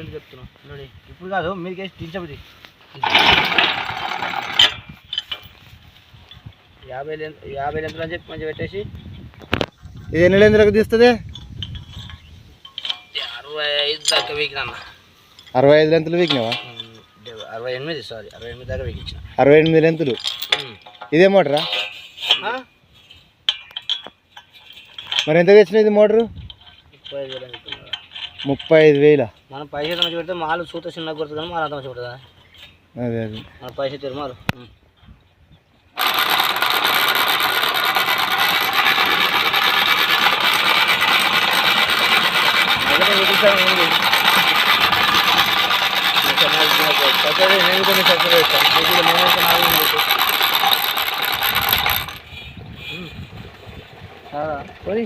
ఎందుకు చెప్తున్నావు? ನೋಡಿ ఇప్పుడు కాదు మీకు వేసి దించబుది యాభై యాభై లెంతులు అని చెప్పి మంచిగా పెట్టేసి. ఇది ఎన్ని లెందులకు తీస్తుంది? అరవై ఐదు దాకా వీకిన అరవై ఐదు లెంతులు వీకినావా? అరవై ఎనిమిది సారీ అరవై ఎనిమిది దాకా వీకిచ్చిన. అరవై ఎనిమిది లెంతులు. ఇదే మోటరా? మరి ఎంత తెచ్చినావు ఇది మోటరు? ముప్పై ఐదు ముప్పై ఐదు వేల మనం పైసలు మంచిగా పెడితే మాలు సూత చిన్నగా కొడుతుంది కానీ మాలు అంత మంచిగా కొడుతుందా అదే అదే మన పైసలు తీరు మాలు ఉమ్. మొదట వీకించాలి ఏంది? ఇంకా నాకు- నాకు చక్కగా నేను కొన్ని చక్కగా వేస్తాను. నాలుగు. పోయి.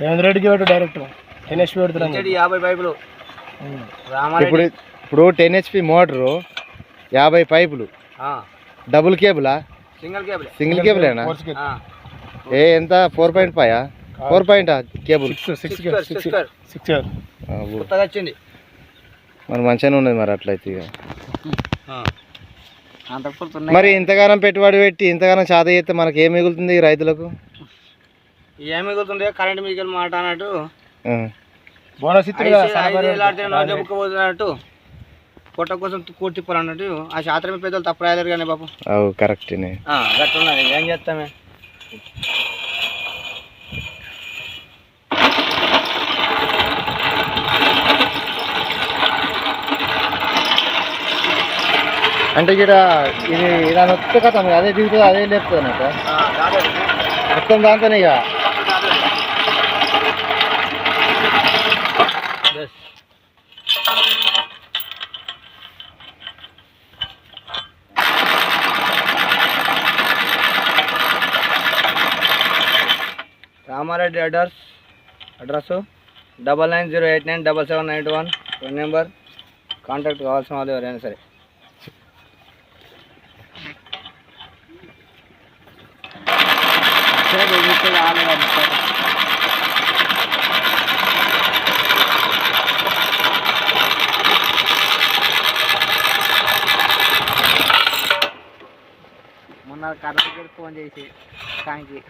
రేవంత్ రెడ్డికి పెట్టు డైరెక్ట్. యాభై పైపులు. ఇప్పుడు ఇప్పుడు టెన్ హెచ్పి మోటరు యాభై పైపులు. ఆ, డబుల్ కేబులా? Single cable. సింగిల్ కేబులేనా? ఆ, ఏ ఎంత? Four point five four point cable? Six six వచ్చింది. మరి మంచిగానే ఉన్నది మరి అట్లయితే మరి ఇంతగానం పెట్టుబడి పెట్టి ఇంతగానం చాత చేస్తే మనకి ఏం మిగులుతుంది రైతులకు? ఏం మిగులుతుండే కరెంట్ మిగిలిన మాట అన్నట్టు. బోనస్ పోతున్నట్టు పొట్ట కోసం కూర్చి తిప్పాలన్నట్టు ఆ శాస్త్రమే పెద్దలు తప్పు రాయలేరు కానీ బాబు అవు కరెక్ట్నే గట్లున్నది ఏం చేస్తామే? అంటే ఇక్కడ ఇది ఇలా నొక్కితే కదా అదే దిగుతుంది అదే లేపుతుంది అన్నట్టు. మొత్తం దాంతోనే ఇక. Ramareddy address address double nine zero eight nine double seven nine one phone number contact కావాల్సిన వాళ్ళు ఎవరైనా సరే మొన్న కర్నూలుకి ఫోన్ చేసి థ్యాంక్ యూ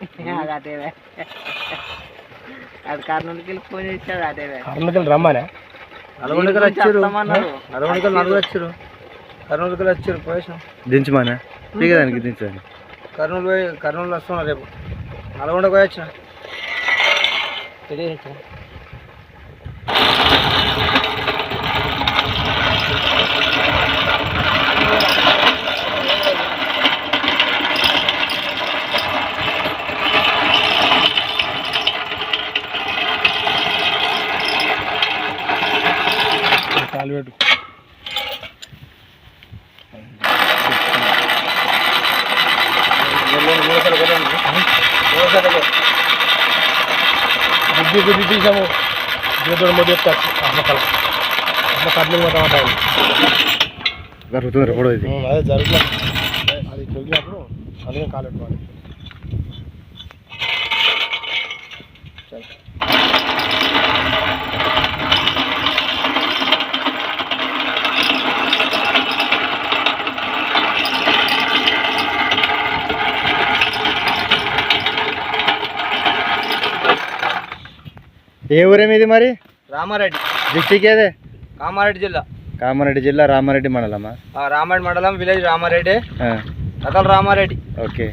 అదే అది కర్నూలుకి వెళ్ళి ఫోన్ చేసాడు అదేవే కర్నూలు రమ్మనే? నల్గొండకి వచ్చారు? నల్గొండకి నలుగురు వచ్చారు. కర్నూలుకి వచ్చారు పోయేసాం. దించమానా? దిగదానికి దించండి కర్నూలు పోయి కర్నూలు వస్తున్నా రేపు. నల్గొండకు పోయి వచ్చిన বুঝিয়ে দিতেই যাব। যেদের মধ্যে একটা আপনার কাল আপনার কাটলেন মাথা মাথা হলো গাড়ি তোমার ఏ ఊరే మీది మరి? రామారెడ్డి. డిస్టిక్ ఏదే? కామారెడ్డి జిల్లా. కామారెడ్డి జిల్లా రామారెడ్డి మండలమా? రామారెడ్డి మండలం విలేజ్ రామారెడ్డి. రకాల రామారెడ్డి. ఓకే.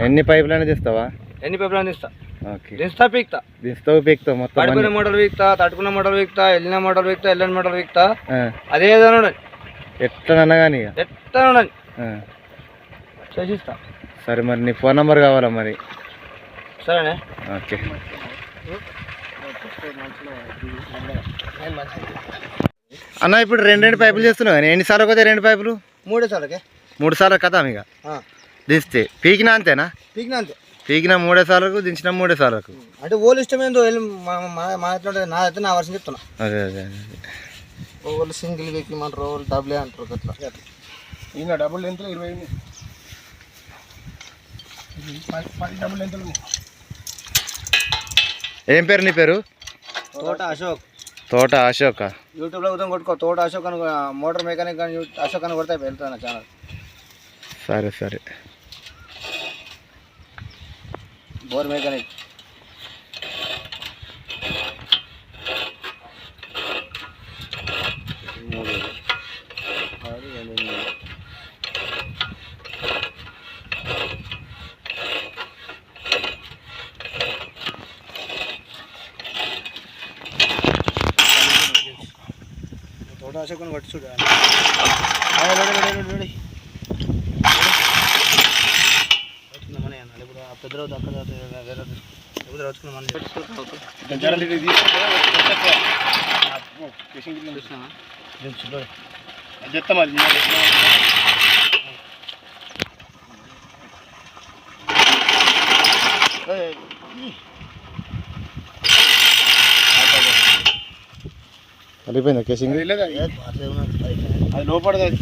ఎన్ని పైపులైనా తీస్తావా? ఎన్ని పేపర్లు దిస్తా ఓకే. దిస్తా పీక్తా. తీస్తావు పీక్తావు మొత్తం పడుకునే అన్ని. మోడల్ వీక్తా తట్టుకున్న మోడల్ వెళ్ళిన మోడల్ వీక్తా వెళ్ళని మోడల్ వీక్తా ఆ, అదే ఏదైనా ఉండని ఎట్లనన్నా కానీ ఇక. ఎట్లా ఉండని ఆ, చేసిస్తా. సరే మరి నీ ఫోన్ నెంబర్ కావాలా మరి? సరేనే. ఓకే. అన్న ఇప్పుడు రెండు రెండు పైపులు చేస్తున్నావు కానీ ఎన్నిసార్లు పోతే రెండు పైపులు? మూడే సార్లకే. మూడు సార్లు కదా ఇక. దిస్తే పీకినా అంతేనా? పీకినా అంతే. పీకిన మూడే సార్లకు దించిన మూడే సార్లకు. అంటే ఓళ్ళు ఇష్టం ఏందో వెళ్ళి మా మా- మా ఎట్లా ఉంటుంది? నా అయితే నా వర్షం చెప్తున్నా. అదే అదే ఓళ్ళు సింగిల్ వీక్ అంటారు ఓళ్ళు డబుల్ అంటారు అట్లా. ఇంకా డబుల్ ఎంత ఇరవై పది డబ్బులు ఎంత ఏం పేరు నీ పేరు? తోట అశోక్. తోట అశోక. యూట్యూబ్లో ఉదయం కొట్టుకో తోట అశోక్ అని మోటార్ మెకానిక్ అని అశోక్ అని కొడితే వెళ్తుంది నా ఛానల్. సరే సరే. బోర్ మెకానిక్ మూడు ఆరు, ఏడు, ఎనిమిది. తోట అశోక్ అని కొట్టి చూడు. ఆ, రెడీ, రెడీ, రెడీ, రెడీ. వచ్చిందమ్మా అన్నాడు ఇప్పుడు ఆ పెద్ద రోజు అక్కడ వేరే ఎప్పుడు చెప్తా మరి అయిపోయిందా కేసింగ్? అది లోపడదు అది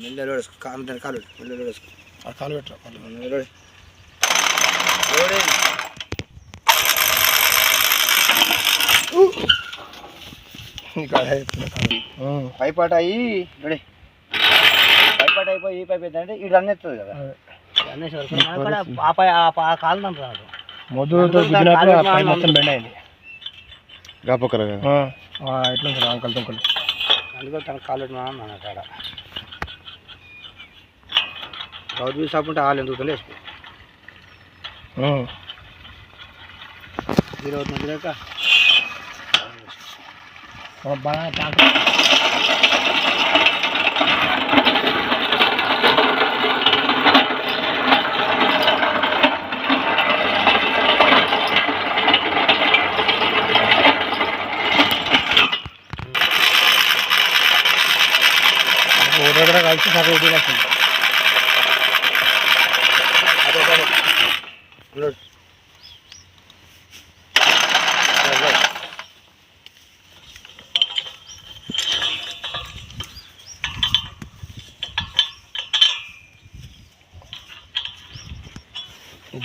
మెల్లెలు వేసుకో. కాలు కాలు. మెల్లెలు వేసుకో. ఆ కాలు పెట్టరా? మెల్లెలు లోడే. పైపాట అయ్యి రెడీ పైపాట అయిపోయి ఈ పైప్ అయితే ఇటు అన్నెత్తుంది కదా. ఆ పై ఆ కాలు మొదలుతో మొత్తం బెండ్ అయింది. ఎట్లా అంకల్ తుంకలు అందుకని తన అన్నాడు షాప్ ఉంటే ఎందుకు లేక और बड़ा ওটা গাড়িতে থাকে ওটা রাখুন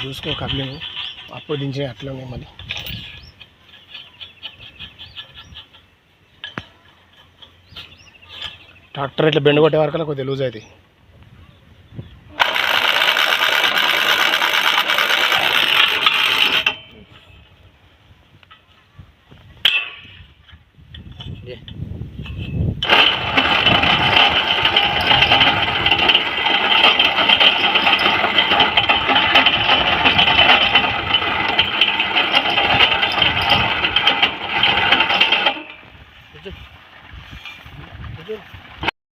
చూసుకో కర్లేవు అప్పుడు దించే అట్లనే ఉన్నాయి మళ్ళీ ట్రాక్టర్ ఇట్లా బెండ్ కొట్టే వరకు కొద్దిగా లూజ్ అవుతాయి.